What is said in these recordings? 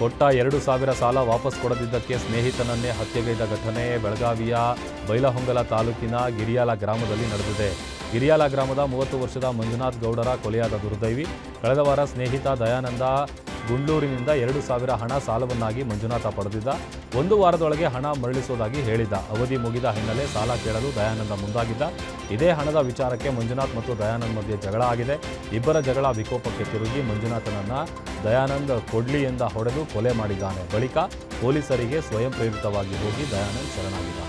ಕೊಟ್ಟ ಎರಡು ಸಾವಿರ ಸಾಲ ವಾಪಸ್ ಕೊಡದಿದ್ದಕ್ಕೆ ಸ್ನೇಹಿತನನ್ನೇ ಹತ್ಯೆಗೈದ ಘಟನೆ ಬೆಳಗಾವಿಯ ಬೈಲಹೊಂಗಲ ತಾಲೂಕಿನ ಗಿರಿಯಾಲ ಗ್ರಾಮದಲ್ಲಿ ನಡೆದಿದೆ. ಗಿರಿಯಾಲ ಗ್ರಾಮದ ಮೂವತ್ತು ವರ್ಷದ ಮಂಜುನಾಥ್ ಗೌಡರ ಕೊಲೆಯಾದ ದುರ್ದೈವಿ. ಕಳೆದ ವಾರ ಸ್ನೇಹಿತ ದಯಾನಂದ ಗುಂಡ್ಲೂರಿನಿಂದ ಎರಡು ಸಾವಿರ ಹಣ ಸಾಲವನ್ನಾಗಿ ಮಂಜುನಾಥ ಪಡೆದಿದ್ದ. ಒಂದು ವಾರದೊಳಗೆ ಹಣ ಮರಳಿಸುವುದಾಗಿ ಹೇಳಿದ್ದ. ಅವಧಿ ಮುಗಿದ ಹಿನ್ನೆಲೆ ಸಾಲ ಕೇಳಲು ದಯಾನಂದ ಮುಂದಾಗಿದ್ದ. ಇದೇ ಹಣದ ವಿಚಾರಕ್ಕೆ ಮಂಜುನಾಥ್ ಮತ್ತು ದಯಾನಂದ್ ಮಧ್ಯೆ ಜಗಳ ಆಗಿದೆ. ಇಬ್ಬರ ಜಗಳ ವಿಕೋಪಕ್ಕೆ ತಿರುಗಿ ಮಂಜುನಾಥನನ್ನ ದಯಾನಂದ್ ಕೊಡ್ಲಿಯಿಂದ ಹೊಡೆದು ಕೊಲೆ ಮಾಡಿದ್ದಾನೆ ಬಳಿಕ ಪೊಲೀಸರಿಗೆ ಸ್ವಯಂ ಪ್ರೇರಿತವಾಗಿ ಹೋಗಿ ದಯಾನಂದ್ ಶರಣಾಗಿದ್ದಾನೆ.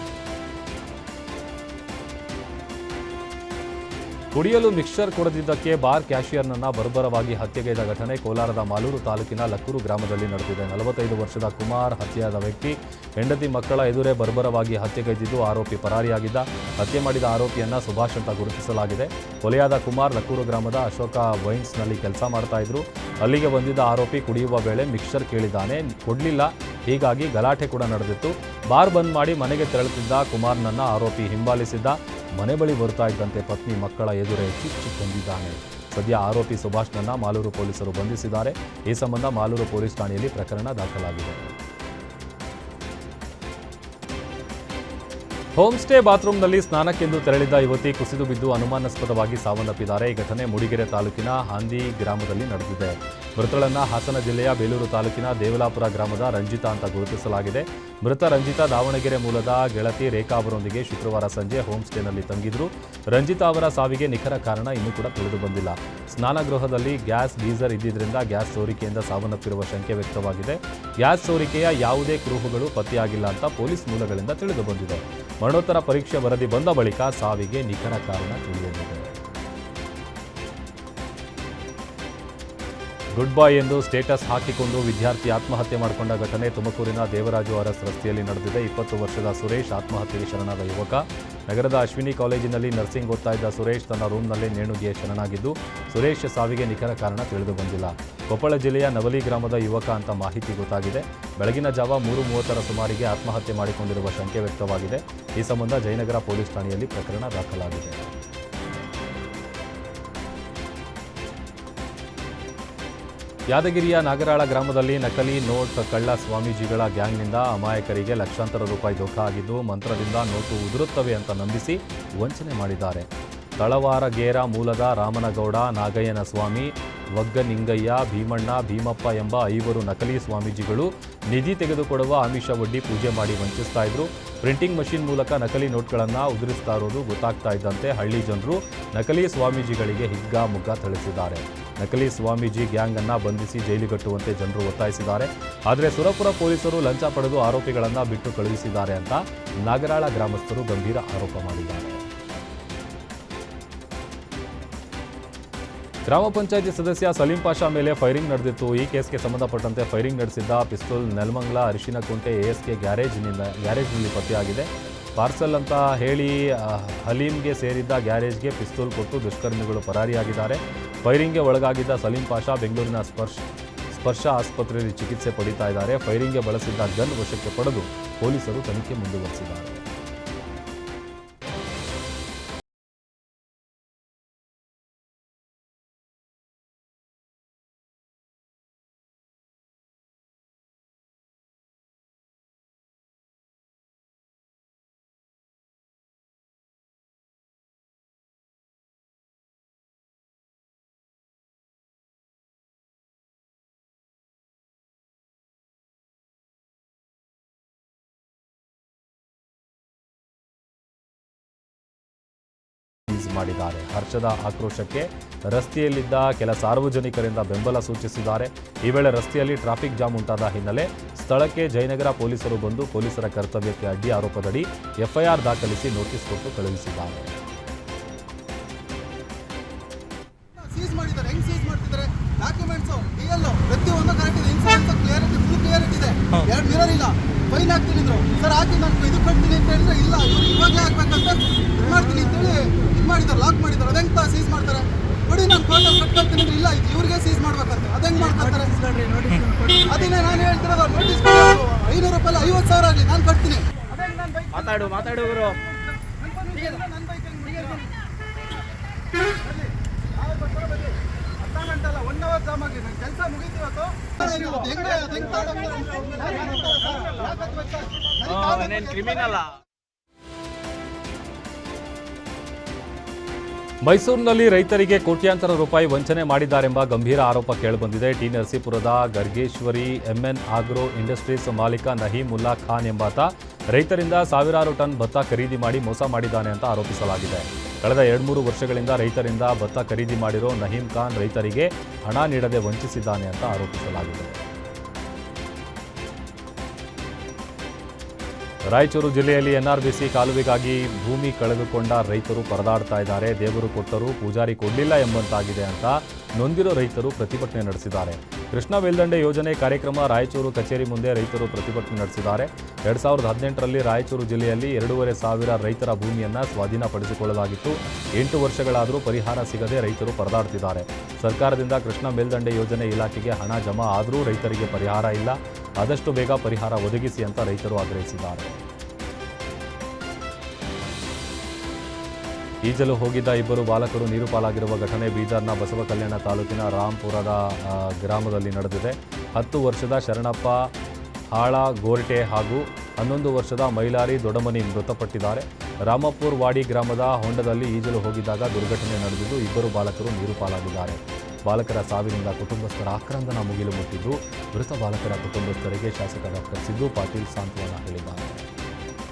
ಕುಡಿಯಲು ಮಿಕ್ಸರ್ ಕೊಡದಿದ್ದಕ್ಕೆ ಬಾರ್ ಕ್ಯಾಷಿಯರ್ನನ್ನ ಬರ್ಬರವಾಗಿ ಹತ್ಯೆಗೈದ ಘಟನೆ ಕೋಲಾರದ ಮಾಲೂರು ತಾಲೂಕಿನ ಲಕ್ಕೂರು ಗ್ರಾಮದಲ್ಲಿ ನಡೆದಿದೆ. ನಲವತ್ತೈದು ವರ್ಷದ ಕುಮಾರ್ ಹತ್ಯೆಯಾದ ವ್ಯಕ್ತಿ, ಹೆಂಡತಿ ಮಕ್ಕಳ ಎದುರೇ ಬರ್ಬರವಾಗಿ ಹತ್ಯೆಗೈದಿದ್ದು ಆರೋಪಿ ಪರಾರಿಯಾಗಿದ್ದ. ಹತ್ಯೆ ಮಾಡಿದ ಆರೋಪಿಯನ್ನ ಸುಭಾಷ್ ಅಂತ ಗುರುತಿಸಲಾಗಿದೆ. ಕೊಲೆಯಾದ ಕುಮಾರ್ ಲಕ್ಕೂರು ಗ್ರಾಮದ ಅಶೋಕ ವೈನ್ಸ್ನಲ್ಲಿ ಕೆಲಸ ಮಾಡ್ತಾ ಇದ್ರು. ಅಲ್ಲಿಗೆ ಬಂದಿದ್ದ ಆರೋಪಿ ಕುಡಿಯುವ ವೇಳೆ ಮಿಕ್ಸರ್ ಕೇಳಿದ್ದಾನೆ. ಕೊಡಲಿಲ್ಲ, ಹೀಗಾಗಿ ಗಲಾಟೆ ಕೂಡ ನಡೆದಿತ್ತು. ಬಾರ್ ಬಂದ್ ಮಾಡಿ ಮನೆಗೆ ತೆರಳುತ್ತಿದ್ದ ಕುಮಾರ್ನನ್ನ ಆರೋಪಿ ಹಿಂಬಾಲಿಸಿದ್ದ. ಮನೆ ಬಳಿ ಬರ್ತಾ ಇದ್ದಂತೆ ಪತ್ನಿ ಮಕ್ಕಳ ಎದುರೆ ಚುಚ್ಚು ಕೊಂದಿದ್ದಾನೆ. ಸದ್ಯ ಆರೋಪಿ ಸುಭಾಷ್ನನ್ನ ಮಾಲೂರು ಪೊಲೀಸರು ಬಂಧಿಸಿದ್ದಾರೆ. ಈ ಸಂಬಂಧ ಮಾಲೂರು ಪೊಲೀಸ್ ಠಾಣೆಯಲ್ಲಿ ಪ್ರಕರಣ ದಾಖಲಾಗಿದೆ. ಹೋಮ್ ಸ್ಟೇ ಬಾತ್ರೂಮ್ನಲ್ಲಿ ಸ್ನಾನಕ್ಕೆಂದು ತೆರಳಿದ್ದ ಯುವತಿ ಕುಸಿದು ಬಿದ್ದು ಅನುಮಾನಾಸ್ಪದವಾಗಿ ಸಾವನ್ನಪ್ಪಿದ್ದಾರೆ. ಈ ಘಟನೆ ಮೂಡಿಗೆರೆ ತಾಲೂಕಿನ ಹಾಂದಿ ಗ್ರಾಮದಲ್ಲಿ ನಡೆದಿದೆ. ಮೃತಳನ್ನ ಹಾಸನ ಜಿಲ್ಲೆಯ ಬೇಲೂರು ತಾಲೂಕಿನ ದೇವಲಾಪುರ ಗ್ರಾಮದ ರಂಜಿತಾ ಅಂತ ಗುರುತಿಸಲಾಗಿದೆ. ಮೃತ ರಂಜಿತಾ ದಾವಣಗೆರೆ ಮೂಲದ ಗೆಳತಿ ರೇಖಾ ಅವರೊಂದಿಗೆ ಶುಕ್ರವಾರ ಸಂಜೆ ಹೋಮ್ ಸ್ಟೇನಲ್ಲಿ ತಂಗಿದ್ರು. ರಂಜಿತಾ ಅವರ ಸಾವಿಗೆ ನಿಖರ ಕಾರಣ ಇನ್ನೂ ಕೂಡ ತಿಳಿದು ಬಂದಿಲ್ಲ. ಸ್ನಾನಗೃಹದಲ್ಲಿ ಗ್ಯಾಸ್, ಗೀಸರ್ ಇದ್ದಿದ್ದರಿಂದ ಗ್ಯಾಸ್ ಸೋರಿಕೆಯಿಂದ ಸಾವನ್ನಪ್ಪಿರುವ ಶಂಕೆ ವ್ಯಕ್ತವಾಗಿದೆ. ಗ್ಯಾಸ್ ಸೋರಿಕೆಯ ಯಾವುದೇ ಕುರುಹುಗಳು ಪತ್ತೆಯಾಗಿಲ್ಲ ಅಂತ ಪೊಲೀಸ್ ಮೂಲಗಳಿಂದ ತಿಳಿದು ಬಂದಿದೆ. ಮರಣೋತ್ತರ ಪರೀಕ್ಷೆ ವರದಿ ಬಂದ ಬಳಿಕ ಸಾವಿಗೆ ನಿಖರ ಕಾರಣ ತಿಳಿಯಲಿದೆ. ಗುಡ್ ಬಾಯ್ ಎಂದು ಸ್ಟೇಟಸ್ ಹಾಕಿಕೊಂಡು ವಿದ್ಯಾರ್ಥಿ ಆತ್ಮಹತ್ಯೆ ಮಾಡಿಕೊಂಡ ಘಟನೆ ತುಮಕೂರಿನ ದೇವರಾಜು ಅರಸ್ ರಸ್ತೆಯಲ್ಲಿ ನಡೆದಿದೆ. ಇಪ್ಪತ್ತು ವರ್ಷದ ಸುರೇಶ್ ಆತ್ಮಹತ್ಯೆಗೆ ಶರಣಾದ ಯುವಕ. ನಗರದ ಅಶ್ವಿನಿ ಕಾಲೇಜಿನಲ್ಲಿ ನರ್ಸಿಂಗ್ ಓದ್ತಾ ಸುರೇಶ್ ತನ್ನ ರೂಮ್ನಲ್ಲಿ ನೇಣುಗೆ ಶರಣಾಗಿದ್ದು, ಸುರೇಶ್ ಸಾವಿಗೆ ನಿಖರ ಕಾರಣ ತಿಳಿದು ಬಂದಿಲ್ಲ. ಕೊಪ್ಪಳ ಜಿಲ್ಲೆಯ ನವಲಿ ಗ್ರಾಮದ ಯುವಕ ಅಂತ ಮಾಹಿತಿ ಗೊತ್ತಾಗಿದೆ. ಬೆಳಗಿನ ಜಾವ ಮೂರು ಮೂವತ್ತರ ಸುಮಾರಿಗೆ ಆತ್ಮಹತ್ಯೆ ಮಾಡಿಕೊಂಡಿರುವ ಶಂಕೆ ವ್ಯಕ್ತವಾಗಿದೆ. ಈ ಸಂಬಂಧ ಜಯನಗರ ಪೊಲೀಸ್ ಠಾಣೆಯಲ್ಲಿ ಪ್ರಕರಣ ದಾಖಲಾಗಿದೆ. ಯಾದಗಿರಿಯ ನಾಗರಾಳ ಗ್ರಾಮದಲ್ಲಿ ನಕಲಿ ನೋಟ್ ಕಳ್ಳ ಸ್ವಾಮೀಜಿಗಳ ಗ್ಯಾಂಗ್ನಿಂದ ಅಮಾಯಕರಿಗೆ ಲಕ್ಷಾಂತರ ರೂಪಾಯಿ ದುಃಖ ಆಗಿದ್ದು, ಮಂತ್ರದಿಂದ ನೋಟು ಉದುರುತ್ತವೆ ಅಂತ ನಂಬಿಸಿ ವಂಚನೆ ಮಾಡಿದ್ದಾರೆ. ತಳವಾರಗೇರ ಮೂಲದ ರಾಮನಗೌಡ ನಾಗಯ್ಯನ ಸ್ವಾಮಿ ವಗ್ಗನಿಂಗಯ್ಯ ಭೀಮಣ್ಣ, ಭೀಮಪ್ಪ ಎಂಬ ಐವರು ನಕಲಿ ಸ್ವಾಮೀಜಿಗಳು ನಿಧಿ ತೆಗೆದುಕೊಡುವ ಆಮಿಷ ಒಡ್ಡಿ ಪೂಜೆ ಮಾಡಿ ವಂಚಿಸ್ತಾ ಇದ್ರು. ಪ್ರಿಂಟಿಂಗ್ ಮಷಿನ್ ಮೂಲಕ ನಕಲಿ ನೋಟ್ಗಳನ್ನು ಉದುರಿಸ್ತಾ ಇರೋದು ಗೊತ್ತಾಗ್ತಾ ಇದ್ದಂತೆ ಹಳ್ಳಿ ಜನರು ನಕಲಿ ಸ್ವಾಮೀಜಿಗಳಿಗೆ ಹಿಗ್ಗಾ ಮುಗ್ಗ ಥಳಿಸಿದ್ದಾರೆ. ನಕಲಿ ಸ್ವಾಮೀಜಿ ಗ್ಯಾಂಗ್ ಅನ್ನ ಬಂಧಿಸಿ ಜೈಲಿಗಟ್ಟುವಂತೆ ಜನರು ಒತ್ತಾಯಿಸಿದ್ದಾರೆ. ಆದರೆ ಸುರಪುರ ಪೊಲೀಸರು ಲಂಚ ಪಡೆದು ಆರೋಪಿಗಳನ್ನು ಬಿಟ್ಟು ಕಳುಹಿಸಿದ್ದಾರೆ ಅಂತ ನಾಗರಾಳ ಗ್ರಾಮಸ್ಥರು ಗಂಭೀರ ಆರೋಪ ಮಾಡಿದ್ದಾರೆ. ಗ್ರಾಮ ಪಂಚಾಯಿತಿ ಸದಸ್ಯ ಸಲೀಂ ಪಾಷಾ ಮೇಲೆ ಫೈರಿಂಗ್ ನಡೆದಿತ್ತು. ಈ ಕೇಸ್ಗೆ ಸಂಬಂಧಪಟ್ಟಂತೆ ಫೈರಿಂಗ್ ನಡೆಸಿದ್ದ ಪಿಸ್ತೂಲ್ ನೆಲಮಂಗಲ ಅರಿಶಿನಕುಂಟೆ ಎಎಸ್ಕೆ ಗ್ಯಾರೇಜ್ನಿಂದ, ಗ್ಯಾರೇಜ್ನಲ್ಲಿ ಪತ್ತೆಯಾಗಿದೆ. ಪಾರ್ಸಲ್ ಅಂತ ಹೇಳಿ ಹಲೀಮ್ಗೆ ಸೇರಿದ್ದ ಗ್ಯಾರೇಜ್ಗೆ ಪಿಸ್ತೂಲ್ ಕೊಟ್ಟು ದುಷ್ಕರ್ಮಿಗಳು ಪರಾರಿಯಾಗಿದ್ದಾರೆ. ಫೈರಿಂಗ್ಗೆ ಒಳಗಾಗಿದ್ದ ಸಲೀಂ ಪಾಷಾ ಬೆಂಗಳೂರಿನ ಸ್ಪರ್ಶ ಸ್ಪರ್ಶ ಆಸ್ಪತ್ರೆಯಲ್ಲಿ ಚಿಕಿತ್ಸೆ ಪಡೀತಾ ಇದ್ದಾರೆ. ಫೈರಿಂಗ್ಗೆ ಬಳಸಿದ್ದ ಗನ್ ವಶಕ್ಕೆ ಪಡೆದು ಪೊಲೀಸರು ತನಿಖೆ ಮುಂದುವರೆಸಿದ್ದಾರೆ. ಸೀಸ್ ಮಾಡಿದ್ದಾರೆ. ಹರ್ಷದ ಆಕ್ರೋಶಕ್ಕೆ ರಸ್ತೆಯಲ್ಲಿದ್ದ ಕೆಲ ಸಾರ್ವಜನಿಕರಿಂದ ಬೆಂಬಲ ಸೂಚಿಸಿದ್ದಾರೆ. ಈ ವೇಳೆ ರಸ್ತೆಯಲ್ಲಿ ಟ್ರಾಫಿಕ್ ಜಾಮ್ ಉಂಟಾದ ಹಿನ್ನೆಲೆ ಸ್ಥಳಕ್ಕೆ ಜಯನಗರ ಪೊಲೀಸರು ಬಂದು ಪೊಲೀಸರ ಕರ್ತವ್ಯಕ್ಕೆ ಅಡ್ಡಿ ಆರೋಪದಡಿ ಎಫ್ಐಆರ್ ದಾಖಲಿಸಿ ನೋಟಿಸ್ ಕೊಟ್ಟು ಕಳುಹಿಸಿದ್ದಾರೆ. ಡಾಕ್ಯುಮೆಂಟ್ಸ್ ಪ್ರತಿಯೊಂದು ಕರೆಕ್ಟ್ ಇದೆ. ಇನ್ಸೂರೆನ್ಸ್ ಕ್ಲಿಯರಿಟಿ ಫುಲ್ ಕ್ಲಿಯರ್ ಇದೆ. ಎರಡು ಮಿರರ್ ಇಲ್ಲ. ಫೈನ್ ಹಾಕ್ತೀನಿದ್ರು ಸರ್ ಹಾಕಿ ನಾನು ಇದು ಕಟ್ತೀನಿ ಅಂತ ಹೇಳಿದ್ರೆ ಇಲ್ಲ ಇವ್ರು ಇವಾಗಲೇ ಹಾಕ್ಬೇಕಂತ ಇದು ಮಾಡ್ತೀನಿ ಅಂತೇಳಿ ಇದು ಮಾಡಿದ್ದಾರೆ ಲಾಕ್ ಮಾಡಿದ್ದಾರೆ. ತಾ ಸೀಸ್ ಮಾಡ್ತಾರೆ? ನೋಡಿ ನಾನು ಕೋರ್ಟಲ್ಲಿ ಕಟ್ಕೊಳ್ತೀನಿ ಅಂದ್ರೆ ಇಲ್ಲ ಇದು ಇವ್ರಿಗೆ ಸೀಸ್ ಮಾಡ್ಬೇಕಂತ. ಅದೇ ಮಾಡ್ಕೊತಾರೆ ಅದನ್ನೇ ನಾನು ಹೇಳ್ತಿರೋದು ನೋಟಿಸ್ ಐನೂರು ರೂಪಾಯಿ ಐವತ್ತು ಸಾವಿರ ಆಗಲಿ ನಾನು ಕಟ್ತೀನಿ ಅದಂಗ್ ನಾನು ಬೈಕ್ ಮಾತಾಡು ಮಾತಾಡು ನನ್ನ ಬೈಕ್ ಮೈಸೂರಿನಲ್ಲಿ ರೈತರಿಗೆ ಕೋಟ್ಯಾಂತರ ರೂಪಾಯಿ ವಂಚನೆ ಮಾಡಿದ್ದಾರೆಂಬ ಗಂಭೀರ ಆರೋಪ ಕೇಳಿಬಂದಿದೆ. ಟಿ ನರಸೀಪುರದ ಗರ್ಗೇಶ್ವರಿ, ಎಂಎನ್ ಆಗ್ರೋ ಇಂಡಸ್ಟ್ರೀಸ್ ಮಾಲೀಕ ನಹೀಮುಲ್ಲಾ ಖಾನ್ ಎಂಬಾತ ರೈತರಿಂದ ಸಾವಿರಾರು ಟನ್ ಭತ್ತ ಖರೀದಿ ಮಾಡಿ ಮೋಸ ಮಾಡಿದ್ದಾನೆ ಅಂತ ಆರೋಪಿಸಲಾಗಿದೆ. ಕಳೆದ ಎರಡು ಮೂರು ವರ್ಷಗಳಿಂದ ರೈತರಿಂದ ಭತ್ತ ಖರೀದಿ ಮಾಡಿರೋ ನಹೀಂ ಖಾನ್ ರೈತರಿಗೆ ಹಣ ನೀಡದೆ ವಂಚಿಸಿದ್ದಾನೆ ಅಂತ ಆರೋಪಿಸಲಾಗಿದೆ. ರಾಯಚೂರು ಜಿಲ್ಲೆಯಲ್ಲಿ ಎನ್ಆರ್ಬಿಸಿ ಕಾಲುವೆಗಾಗಿ ಭೂಮಿ ಕಳೆದುಕೊಂಡ ರೈತರು ಪರದಾಡ್ತಾ ಇದ್ದಾರೆ. ದೇವರು ಕೊಟ್ಟರೂ ಪೂಜಾರಿ ಕೊಡಲಿಲ್ಲ ಎಂಬಂತಾಗಿದೆ ಅಂತ ನೊಂದಿರೋ ರೈತರು ಪ್ರತಿಭಟನೆ ನಡೆಸಿದ್ದಾರೆ. ಕೃಷ್ಣ ಮೇಲ್ದಂಡೆ ಯೋಜನೆ ಕಾರ್ಯಕ್ರಮ ರಾಯಚೂರು ಕಚೇರಿ ಮುಂದೆ ರೈತರು ಪ್ರತಿಭಟನೆ ನಡೆಸಿದ್ದಾರೆ. ಎರಡು ಸಾವಿರದ ಹದಿನೆಂಟರಲ್ಲಿ ರಾಯಚೂರು ಜಿಲ್ಲೆಯಲ್ಲಿ ಎರಡೂವರೆ ಸಾವಿರ ರೈತರ ಭೂಮಿಯನ್ನು ಸ್ವಾಧೀನಪಡಿಸಿಕೊಳ್ಳಲಾಗಿತ್ತು. ಎಂಟು ವರ್ಷಗಳಾದರೂ ಪರಿಹಾರ ಸಿಗದೆ ರೈತರು ಪರದಾಡ್ತಿದ್ದಾರೆ. ಸರ್ಕಾರದಿಂದ ಕೃಷ್ಣ ಮೇಲ್ದಂಡೆ ಯೋಜನೆ ಇಲಾಖೆಗೆ ಹಣ ಜಮಾ ಆದರೂ ರೈತರಿಗೆ ಪರಿಹಾರ ಇಲ್ಲ. ಆದಷ್ಟು ಬೇಗ ಪರಿಹಾರ ಒದಗಿಸಿ ಅಂತ ರೈತರು ಆಗ್ರಹಿಸಿದ್ದಾರೆ. ಈಜಲು ಹೋಗಿದ್ದ ಇಬ್ಬರು ಬಾಲಕರು ನೀರು ಪಾಲಾಗಿರುವ ಘಟನೆ ಬೀದರ್ನ ಬಸವ ಕಲ್ಯಾಣ ತಾಲೂಕಿನ ರಾಂಪುರದ ಗ್ರಾಮದಲ್ಲಿ ನಡೆದಿದೆ. ಹತ್ತು ವರ್ಷದ ಶರಣಪ್ಪ ಹಾಳ, ಗೋರ್ಟೆ ಹಾಗೂ ಹನ್ನೊಂದು ವರ್ಷದ ಮೈಲಾರಿ ದೊಡಮನಿ ಮೃತಪಟ್ಟಿದ್ದಾರೆ. ರಾಮಪುರ್ ವಾಡಿ ಗ್ರಾಮದ ಹೊಂಡದಲ್ಲಿ ಈಜಲು ಹೋಗಿದ್ದಾಗ ದುರ್ಘಟನೆ ನಡೆದಿದ್ದು, ಇಬ್ಬರು ಬಾಲಕರು ನೀರು ಪಾಲಾಗಿದ್ದಾರೆ ಬಾಲಕರ ಸಾವಿನಿಂದ ಕುಟುಂಬಸ್ಥರ ಆಕ್ರಂದನ ಮುಗಿಲು ಮುಟ್ಟಿದ್ದು, ಮೃತ ಬಾಲಕರ ಕುಟುಂಬಸ್ಥರಿಗೆ ಶಾಸಕ ಡಾಕ್ಟರ್ ಸಿದ್ದು ಪಾಟೀಲ್ ಸಾಂತ್ವನ ಹೇಳಿದ್ದಾರೆ.